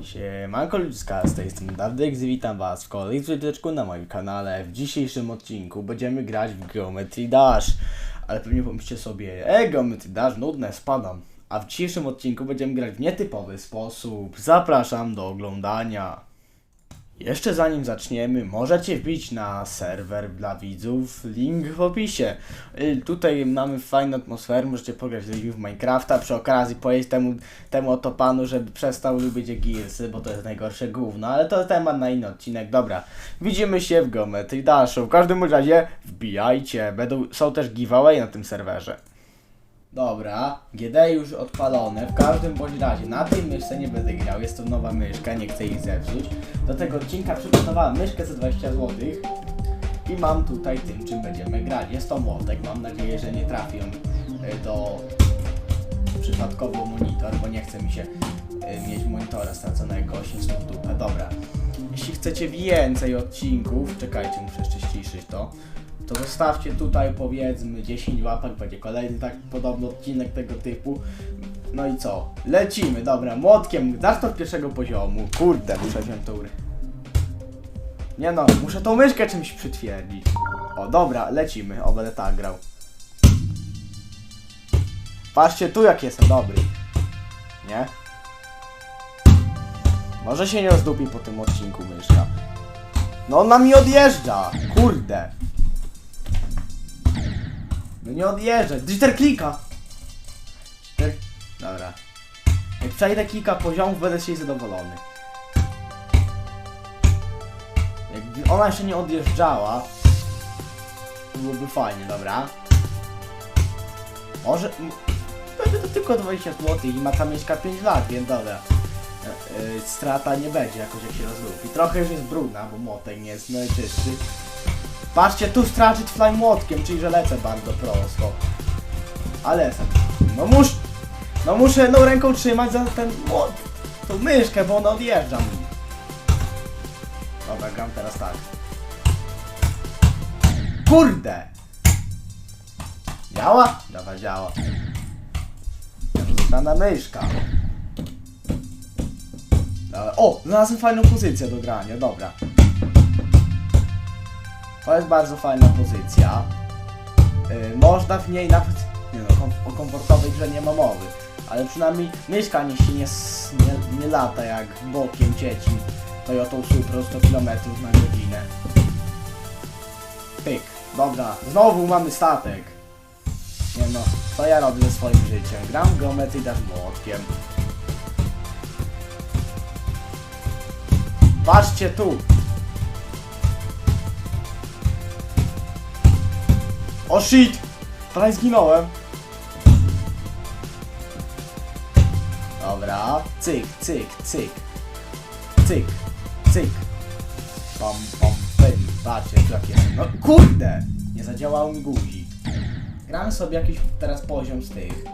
Siemanko ludzka, z tej strony Dawdyk, witam was w kolejnym odcinku na moim kanale. W dzisiejszym odcinku będziemy grać w Geometry Dash. Ale pewnie pomyślcie sobie, e, Geometry Dash, nudne, spadam. A w dzisiejszym odcinku będziemy grać w nietypowy sposób. Zapraszam do oglądania. Jeszcze zanim zaczniemy, możecie wbić na serwer dla widzów, link w opisie. Y, Tutaj mamy fajną atmosferę, możecie pograć z w Minecrafta, przy okazji powiedzieć temu, temu oto panu, żeby przestał lubić Gearsy, bo to jest najgorsze gówno, ale to temat na inny odcinek, dobra. Widzimy się w Geometry Dashu, w każdym razie wbijajcie, będą, są też giveaway na tym serwerze. Dobra, GD już odpalone. W każdym bądź razie na tej myszce nie będę grał. Jest to nowa myszka, nie chcę jej zepsuć. Do tego odcinka przygotowałem myszkę za 20 zł. I mam tutaj tym, czym będziemy grać. Jest to młotek. Mam nadzieję, że nie trafią y, do przypadkowo monitor, bo nie chce mi się y, mieć monitora straconego 800 w dupę. Dobra. Jeśli chcecie więcej odcinków, czekajcie, muszę jeszcze ściszyć to to zostawcie tutaj powiedzmy 10 łapek, będzie kolejny tak podobny odcinek tego typu. No i co? Lecimy, dobra, młotkiem, z pierwszego poziomu. Kurde, muszę wziąć tą... Nie no, muszę tą myszkę czymś przytwierdzić. O, dobra, lecimy, o, będę tak grał. Patrzcie tu jak jestem dobry. Nie? Może się nie rozdupi po tym odcinku myszka. No ona mi odjeżdża! Kurde! No nie odjeżdżaj. Jitter klika! Jitter... Dobra. Jak przejdę kilka poziomów, będę się zadowolony. Jakby ona jeszcze nie odjeżdżała, to byłoby fajnie, dobra. Może... Będzie to tylko 20 zł i ma ta mieszka 5 lat, więc dobra. E, e, strata nie będzie jakoś jak się rozlubi. Trochę już jest brudna, bo młotek nie jest najczystszy. Patrzcie, tu stracić fly młotkiem, czyli że lecę bardzo prosto. Ale jestem. No mus... No muszę jedną ręką trzymać za ten młot. Tą myszkę, bo ona odjeżdża mi. Dobra, gram teraz tak. Kurde! Działa? Dobra, działa. Zostana myszka. Dobra. O! Znalazłem fajną pozycję do grania, dobra. To jest bardzo fajna pozycja. Yy, można w niej nawet. Nie no, kom o komfortowej grze nie ma mowy. Ale przynajmniej myszka nie się nie, nie, nie lata jak bokiem dzieci Toyotą Supra 100 km na godzinę. Pyk. Dobra, znowu mamy statek. Nie no, co ja robię ze swoim życiem? Gram w geometry dasz młotkiem. Patrzcie tu! O shit! Prawie zginąłem. Dobra, cyk, cyk, cyk. Cyk, cyk. Pam, pam, pem. Patrzcie, jak jest. No kurde! Nie zadziałał mi guzik. Gramy sobie jakiś teraz poziom z tych.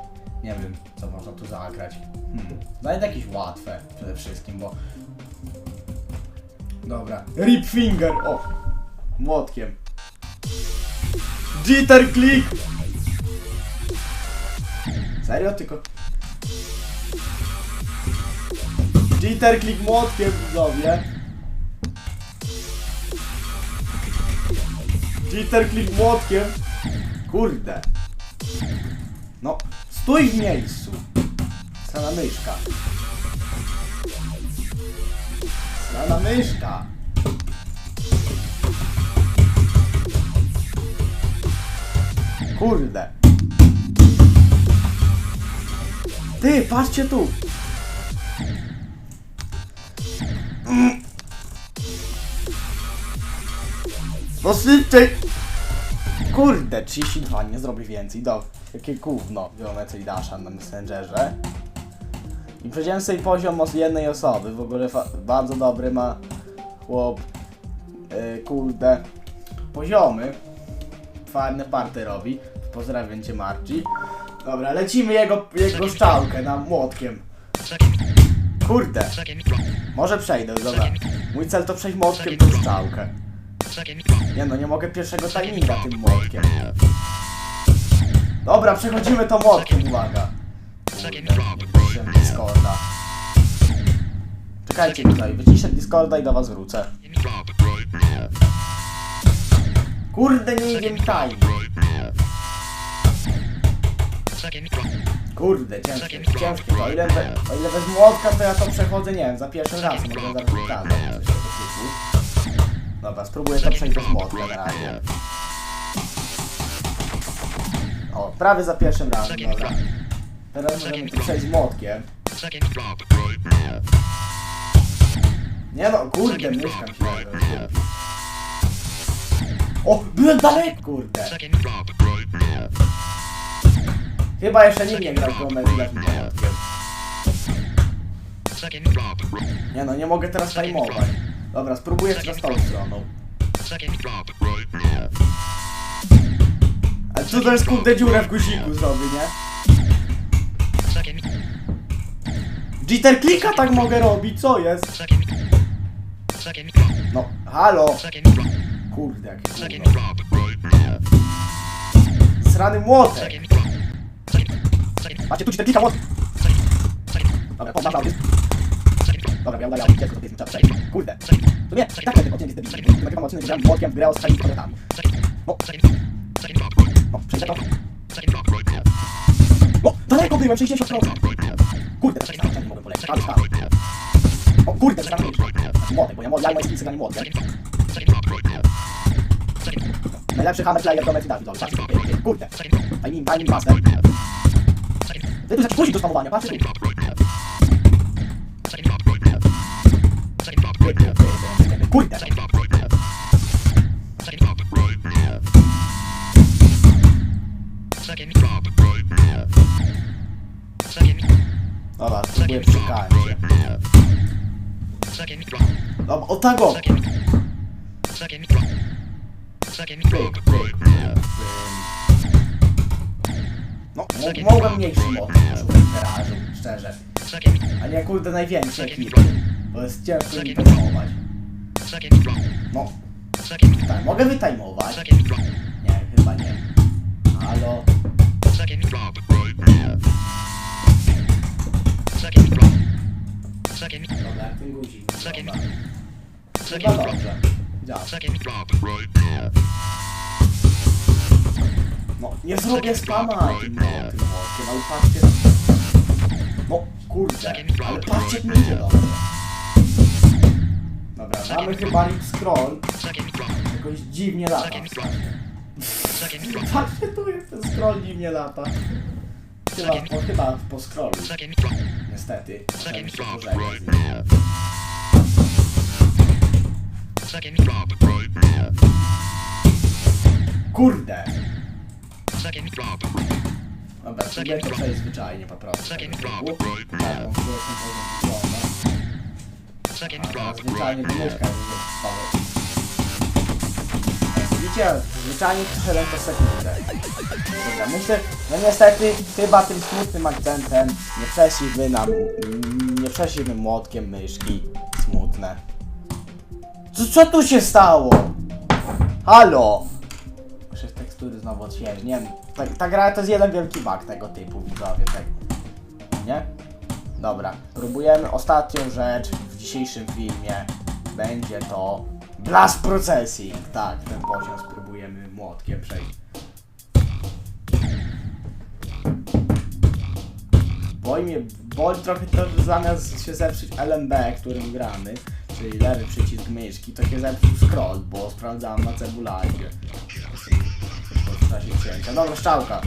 Nie wiem, co można tu zagrać. Hmm. Znajdę jakieś łatwe przede wszystkim, bo... Dobra. Rip finger! O! Młotkiem. Jitter click! Serio? Tylko... Jitter click młotkiem, widzowie. Jitter click młotkiem. Kurde. No, stój w miejscu. Strana myszka. Strana myszka. Kurde. Ty, patrzcie tu. No szybciej. Kurde, 32, nie zrobię więcej. Do, jakie gówno. Geometry Dasha na Messengerze. I przejdziemy sobie poziom od jednej osoby. W ogóle bardzo dobry ma chłop. Yy, kurde. Poziomy. Fajne party robi. Pozdrawiam cię Marci. Dobra, lecimy jego, jego szczałkę na młotkiem. Kurde. Może przejdę, dobra. Mój cel to przejść młotkiem tą szczałkę. Nie no, nie mogę pierwszego timinga tym młotkiem. Dobra, przechodzimy to młotkiem, uwaga. Kurde, Discorda. poczekajcie tutaj, wyciszę Discorda i do was wrócę. Kurde, nie idzie mi timing. Kurde, ciężkie, ciężkie. O ile, we, o ile bez młotka, to ja to przechodzę, nie wiem, za pierwszym razem, mogę zaraz wykazać coś tego typu. Dobra, spróbuję to przejść bez młotka na razie. O, prawie za pierwszym razem, dobra. Teraz możemy to przejść z młotkiem. Nie no, kurde, myszka mi się rozdzieli. O, byłem daleko, kurde. Chyba jeszcze nikt nie grał Dash młotkiem. Nie no, nie mogę teraz timeować. Dobra, spróbuję teraz tą stroną. Ale co to jest kurde dziurę w guziku zrobi, nie? Jitter klika tak mogę robić, co jest? No, halo! Kurde, jakie gówno. Srany młotek! Macie tu Jitter klika młotek! Dobra, pomam autyzm. Dobra, ja udaję dziecko, to jest przejść. Kurde. To nie, tak ten odcinek jest debilny. Nagrywam odcinek, że młotkiem w grę o swoimi kobietami. No, no, przejdę to. No, daleko byłem, 60%. Kurde, tak nie mogę polecieć. Ale tak. O kurde, tam Młotek, bo ja, mo- ja i moje skillsy granie młotkiem. Najlepszy hammer player to David, patrzcie. Kurde. Timing, timing master. Wy tu rzeczy do spamowania, patrzcie tu. Kurde. Dobra, spróbuję przekałem się. Dobra, o tak o! Pyk, pyk, pyk. No, mo- mogłem mniejszy w garażu, szczerze. A nie kurde największy ekipy. Bo jest ciężko mi tajmować. No, tak, mogę wytajmować. Nie, chyba nie. Halo. Dobra, ten guzik wygląda. Chyba dobrze. Działa. No, nie zrobię spama tym, no, ale patrzcie. No, kurde, ale patrzcie mi idzie dobrze. Dobra, mamy chyba lip scroll. Jakoś dziwnie lata. Patrzcie, tu jest ten scroll dziwnie lata. Chyba, po, chyba po scrollu. Niestety. Możemy się pożegnać. Kurde! Dobra, spróbuję to przejść zwyczajnie po prostu. Tak. A zwyczajnie jest Widzicie, zwyczajnie trochę lęko sekundę. Dobra, myślę, no niestety chyba tym smutnym akcentem nie przeszliśmy nam, nie przeszliśmy młotkiem myszki. Smutne. Co, co tu się stało? Halo! Muszę tekstury znowu odświeżyć. Nie wiem, ta, ta gra to jest jeden wielki bug tego typu, widzowie, tego. Nie? Dobra, próbujemy ostatnią rzecz w dzisiejszym filmie. Będzie to Blast Processing. Tak, ten poziom spróbujemy młotkiem przejść. Boi mnie, boli trochę to, że zamiast się zepsuć LMB, którym gramy, czyli lewy przycisk myszki, to się zepsuł scroll, bo sprawdzałem na cebulajcie. W czasie cięcia. Dobra, szczałka.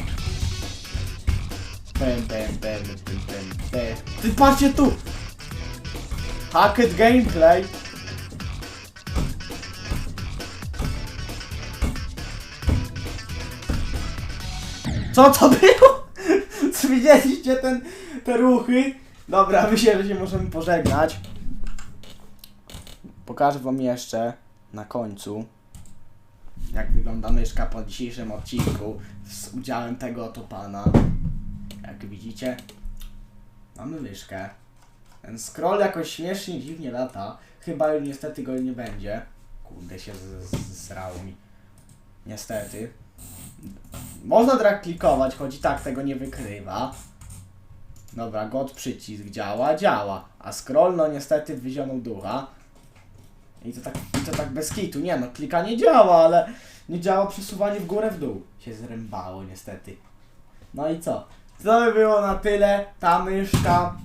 Pem, pem, pem, pem, pem, pem. Ty patrzcie tu! Hacked gameplay! Co to było? Widzieliście ten, te ruchy? Dobra, myślę, że się możemy pożegnać. Pokażę wam jeszcze na końcu, jak wygląda myszka po dzisiejszym odcinku z udziałem tego oto pana. Jak widzicie, mamy myszkę. Ten scroll jakoś śmiesznie, dziwnie lata. Chyba już niestety go nie będzie. Kurde się zsrało mi. Niestety. Można drag klikować, choć i tak tego nie wykrywa. Dobra, God przycisk działa, działa. A scroll, no niestety wyzionął ducha. I to tak, i to tak bez kitu. Nie no, klikanie działa, ale nie działa przesuwanie w górę, w dół. Się zrębało niestety. No i co? To by było na tyle. Ta myszka,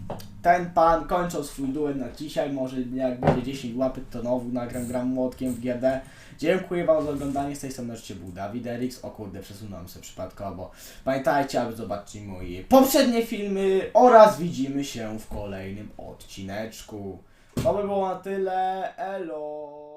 ten pan kończą swój duet na dzisiaj. Może jak będzie 10 łapek, to znowu nagram gram młotkiem w GD. Dziękuję wam za oglądanie. Z tej strony oczywiście był Dawid. O kurde, przesunąłem się przypadkowo. Pamiętajcie, aby zobaczyć moje poprzednie filmy oraz widzimy się w kolejnym odcineczku. To by było na tyle. Elo!